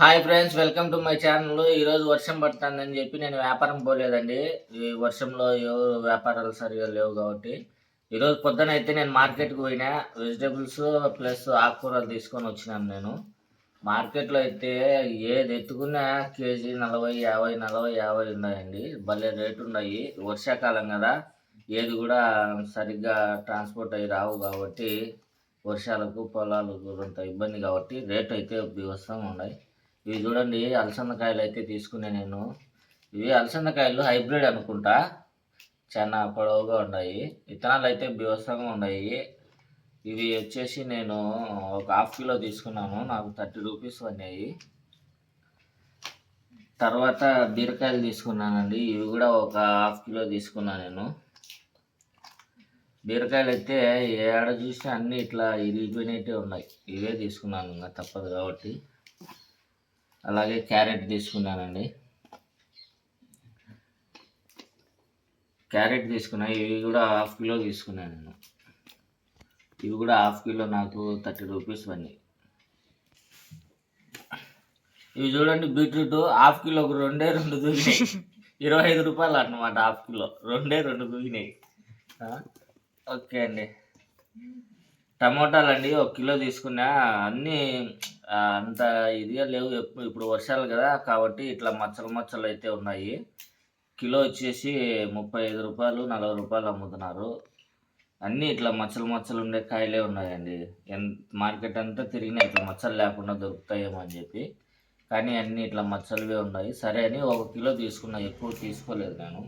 Hi friends welcome to my channel. ఈరోజు వర్షం పడుతుందని చెప్పి నేను వ్యాపారం పోలేదండి. ఈ వర్షంలో ఎవరు వ్యాపారాలు సరిగా లేవు కాబట్టి. ఈరోజు పొద్దున అయితే నేను మార్కెట్కి పోయినా. వెజిటేబుల్స్ ప్లస్ ఆకుకూరలు తీసుకొని వచ్చినాను నేను. మార్కెట్లో అయితే ఏది ఎత్తుకున్నా కేజీ నలభై యాభై నలభై యాభై ఉన్నాయండి. భలే రేటు ఉన్నాయి. వర్షాకాలం కదా. ఏది కూడా సరిగ్గా ట్రాన్స్పోర్ట్ అయ్యి రావు కాబట్టి వర్షాలకు పొలాలకు కొంత ఇబ్బంది కాబట్టి రేట్ అయితే బీభత్సంగా ఉన్నాయి. ఇవి చూడండి అలసందకాయలు అయితే తీసుకునే నేను. ఇవి అలసందకాయలు హైబ్రిడ్ అనుకుంటా. చాలా పొడవుగా ఉన్నాయి. విత్తనాలు అయితే బీభత్సంగా ఉన్నాయి. ఇవి వచ్చేసి నేను ఒక హాఫ్ కిలో తీసుకున్నాను. నాకు థర్టీ రూపీస్ పడినాయి. తర్వాత బీరకాయలు తీసుకున్నానండి. ఇవి కూడా ఒక హాఫ్ కిలో తీసుకున్నాను నేను. బీరకాయలు అయితే ఏడ చూసి అన్నీ ఇట్లా ఇరిగిపోయినట్టే ఉన్నాయి. ఇవే తీసుకున్నాను ఇంకా తప్పదు కాబట్టి. అలాగే క్యారెట్ తీసుకున్నానండి. క్యారెట్ తీసుకున్నా ఇవి కూడా హాఫ్ కిలో తీసుకున్నాను నేను. ఇవి కూడా హాఫ్ కిలో నాకు థర్టీ రూపీస్ పడినాయి. ఇవి చూడండి బీట్రూట్ హాఫ్ కిలోకి రెండే రెండు దూకినాయి. ఇరవై ఐదు రూపాయలు అన్నమాట హాఫ్ కిలో. రెండే రెండు దూకినాయి. ఓకే అండి. టమోటాలు అండి ఒక కిలో తీసుకున్నా అన్నీ అంత ఇదిగా లేవు ఇప్పుడు వర్షాలు కదా కాబట్టి ఇట్లా మచ్చలు మచ్చలు అయితే ఉన్నాయి. కిలో వచ్చేసి ముప్పై ఐదు రూపాయలు నలభై రూపాయలు అమ్ముతున్నారు. అన్నీ ఇట్లా మచ్చలు మచ్చలు ఉండే కాయలే ఉన్నాయండి. ఎంత మార్కెట్ అంతా తిరిగినా ఇట్లా మచ్చలు లేకుండా దొరుకుతాయేమో అని చెప్పి. కానీ అన్నీ ఇట్లా మచ్చలువే ఉన్నాయి. సరే అని ఒక కిలో తీసుకున్నా ఎక్కువ తీసుకోలేదు నేను.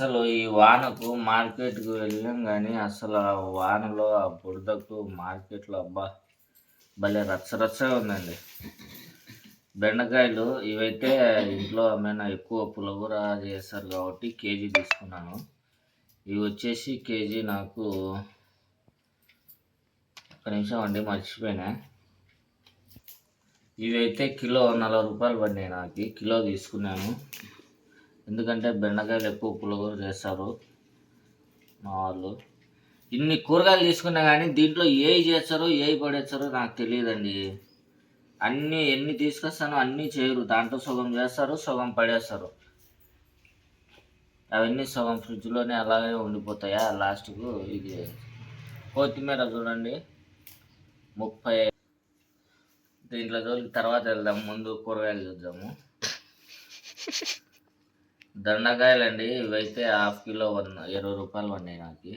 అసలు ఈ వానకు మార్కెట్కి వెళ్ళాం కానీ అసలు ఆ వానలో ఆ బురదకు మార్కెట్లో అబ్బా భలే రచ్చ రచ్చగా ఉందండి. బెండకాయలు ఇవైతే ఇంట్లో ఏమైనా ఎక్కువ పులగూర చేస్తారు కాబట్టి కేజీ తీసుకున్నాను. ఇవి వచ్చేసి కేజీ నాకు ఒక నిమిషం అండి మర్చిపోయినా. ఇవైతే కిలో నలభై రూపాయలు పడినాయి నాకు కిలో తీసుకున్నాను. ఎందుకంటే బెండకాయలు ఎక్కువ పులగూర చేస్తారు మా వాళ్ళు. ఇన్ని కూరగాయలు తీసుకున్నా కానీ దీంట్లో ఏవి చేస్తారో ఏవి పడేస్తారో నాకు తెలియదండి. అన్నీ ఎన్ని తీసుకొస్తానో అన్నీ చేయరు. దాంట్లో సగం చేస్తారు సగం పడేస్తారు. అవన్నీ సగం ఫ్రిడ్జ్లోనే అలాగే ఉండిపోతాయా? లాస్ట్కు ఇది కొత్తిమీర చూడండి. ముప్పై దీంట్లో జోలికి తర్వాత వెళ్దాం. ముందు కూరగాయలు చూద్దాము. దండకాయలండి ఇవైతే హాఫ్ కిలో వన్ ఇరవై రూపాయలు పడినాయి నాకు.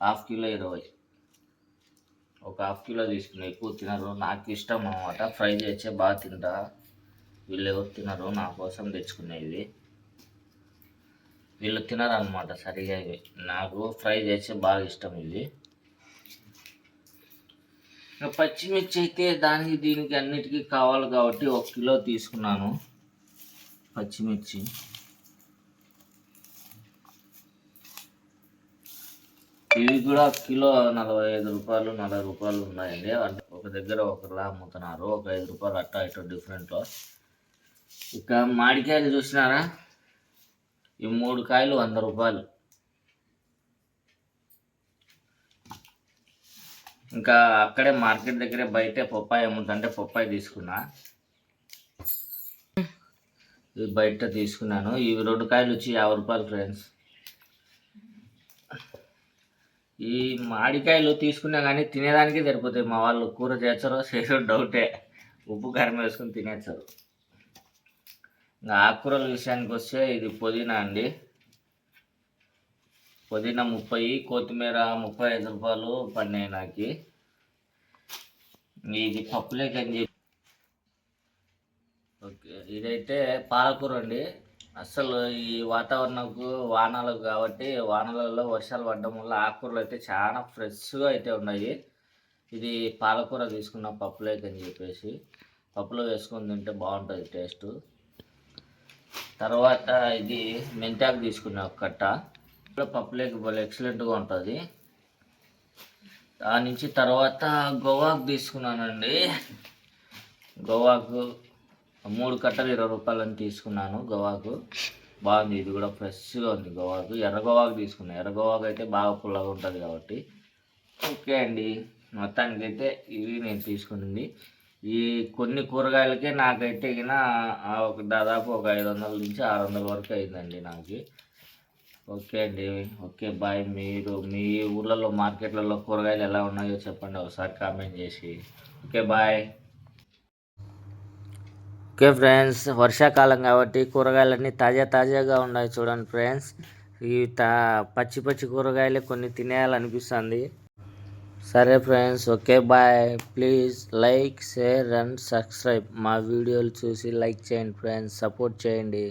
హాఫ్ కిలో ఇరవై. ఒక హాఫ్ కిలో తీసుకున్నా ఎక్కువ తినరు. నాకు ఇష్టం అనమాట ఫ్రై చేస్తే బాగా తింటా. వీళ్ళు ఎవరు తినరు నా కోసం తెచ్చుకునేవి వీళ్ళు తినరు అనమాట సరిగా ఇవి. నాకు ఫ్రై చేస్తే బాగా ఇష్టం ఇవి. పచ్చిమిర్చి అయితే దానికి దీనికి అన్నిటికీ కావాలి కాబట్టి ఒక కిలో తీసుకున్నాను పచ్చిమిర్చి. ఇవి కూడా కిలో నలభై ఐదు రూపాయలు నలభై రూపాయలు ఉన్నాయండి. అంటే ఒక దగ్గర ఒకలా అమ్ముతున్నారు. ఒక ఐదు రూపాయలు అట్టా ఇటు డిఫరెంట్లో. ఇక మామిడికాయలు చూసినారా? ఈ మూడు కాయలు వంద రూపాయలు. ఇంకా అక్కడే మార్కెట్ దగ్గరే బయటే పప్పాయి అమ్ముతుంటే పప్పాయి తీసుకున్నా. ఇవి బయట తీసుకున్నాను. ఇవి రెండు కాయలు వచ్చి యాభై రూపాయలు ఫ్రెండ్స్. ఈ మామిడికాయలు తీసుకున్నా కానీ తినేదానికి సరిపోతాయి. మా వాళ్ళు కూర చేస్తారో చేసో డౌటే ఉప్పు కారం వేసుకుని తినేస్తారు. ఇంకా ఆకుకూరల విషయానికి వస్తే ఇది పుదీనా అండి. పుదీనా ముప్పై కొత్తిమీర ముప్పై ఐదు రూపాయలు పడినాయి నాకు. ఇది పప్పులేకని చెప్పి ఓకే ఇదైతే పాలకూర అండి. అసలు ఈ వాతావరణంకు వానలు కాబట్టి వానలలో వర్షాలు పడడం వల్ల ఆకుకూరలు అయితే చాలా ఫ్రెష్గా అయితే ఉన్నాయి. ఇది పాలకూర తీసుకున్న పప్పులేక అని చెప్పేసి పప్పులో వేసుకొని తింటే బాగుంటుంది టేస్ట్. తర్వాత ఇది మెంతాకు తీసుకున్న ఒక కట్ట ఇప్పుడు పప్పులేక భలే ఎక్సలెంట్గా ఉంటుంది. దాని నుంచి తర్వాత గోవాకు తీసుకున్నానండి. గోవాకు మూడు కట్టలు ఇరవై రూపాయలని తీసుకున్నాను గోవాకు. బాగుంది ఇది కూడా ఫ్రెష్గా ఉంది గోవాకు. ఎర్ర గోవాకు తీసుకున్నాను ఎర్ర గోవాకు అయితే బాగా పుల్లగా ఉంటుంది కాబట్టి. ఓకే అండి. మొత్తానికి అయితే ఇవి నేను తీసుకునింది. ఈ కొన్ని కూరగాయలకే నాకైతే ఇక ఒక దాదాపు ఒక ఐదు వందల నుంచి ఆరు వందల వరకు అయిందండి నాకు. ఓకే అండి. Okay bye. మీరు మీ ఊర్లలో మార్కెట్లలో కూరగాయలు ఎలా ఉన్నాయో చెప్పండి. ఒకసారి కామెంట్ చేసి. Okay bye. ఓకే ఫ్రెండ్స్ వర్షాకాలం కాబట్టి కూరగాయలన్నీ తాజా తాజాగా ఉన్నాయి చూడండి ఫ్రెండ్స్. ఈ తా పచ్చి పచ్చి కూరగాయలే కొన్ని తినేయాలనిపిస్తుంది. సరే friends okay bye. Please like share and subscribe. మా వీడియోలు చూసి లైక్ చేయండి ఫ్రెండ్స్ సపోర్ట్ చేయండి.